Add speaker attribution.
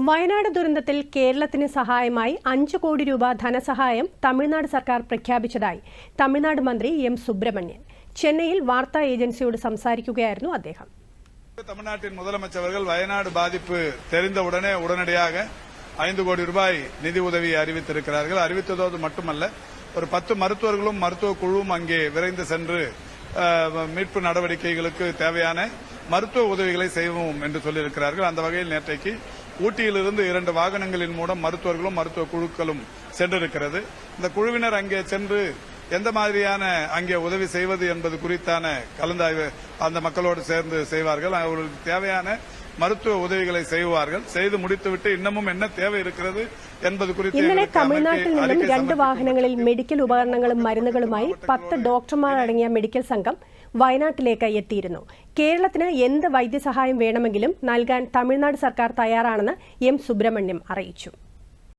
Speaker 1: വയനാട് ദുരന്തത്തിൽ കേരളത്തിന് സഹായമായി അഞ്ചു കോടി രൂപ ധനസഹായം തമിഴ്നാട് സർക്കാർ പ്രഖ്യാപിച്ചതായി തമിഴ്നാട് മന്ത്രി എം സുബ്രഹ്മണ്യൻ ചെന്നൈയിൽ വാർത്താ ഏജൻസിയോട് സംസാരിക്കുകയായിരുന്നു അദ്ദേഹം
Speaker 2: தமிழ்நாட்டின் முதலமைச்சர்கள் வயநாடு பாதிப்பு தெரிந்தவுடனே உடனடியாக ஐந்து கோடி ரூபாய் நிதி உதவி அறிவித்திருக்கிறார்கள் அறிவித்ததோடு மட்டுமல்ல ஒரு பத்து மருத்துவர்களும் மருத்துவ குழுவும் அங்கே விரைந்து சென்று அஹ், மீட்பு நடவடிக்கைகளுக்கு தேவையான மருத்துவ உதவிகளை செய்வோம் என்று சொல்லியிருக்கிறார்கள் அந்த வகையில் நேற்றைக்கு ஊட்டியிலிருந்து இரண்டு வாகனங்களின் மூலம் மருத்துவர்களும் மருத்துவ குழுக்களும் சென்றிருக்கிறது இந்த குழுவினர் அங்கே சென்று எந்த மாதிரியான அங்கே உதவி செய்வது என்பது குறித்தான கலந்தாய்வு அந்த மக்களோடு சேர்ந்து செய்வார்கள் அவர்களுக்கு தேவையான மருத்துவ உதவிகளை செய்வார்கள் செய்து முடித்துவிட்டு இன்னமும் என்ன தேவை இருக்கிறது என்பது குறித்து
Speaker 1: ഇന്നലെ
Speaker 2: எங்களுக்கு
Speaker 1: തമിഴ്നാട്ടിൽ
Speaker 2: அமைக்கை-
Speaker 1: നിന്നും
Speaker 2: அறிக்கை
Speaker 1: രണ്ട്
Speaker 2: சமர்ப்பிக்கப்பட்டது.
Speaker 1: വാഹനങ്ങളിൽ മെഡിക്കൽ ഉപകരണങ്ങളും മരുന്നുകളുമായി പത്ത് ഡോക്ടർമാരടങ്ങിയ മെഡിക്കൽ സംഘം വയനാട്ടിലേക്ക് എത്തിയിരുന്നു. കേരളത്തിന് എന്ത് വൈദ്യസഹായം വേണമെങ്കിലും നൽകാൻ തമിഴ്നാട് സർക്കാർ തയ്യാറാണെന്ന് എം സുബ്രഹ്മണ്യം അറിയിച്ചു.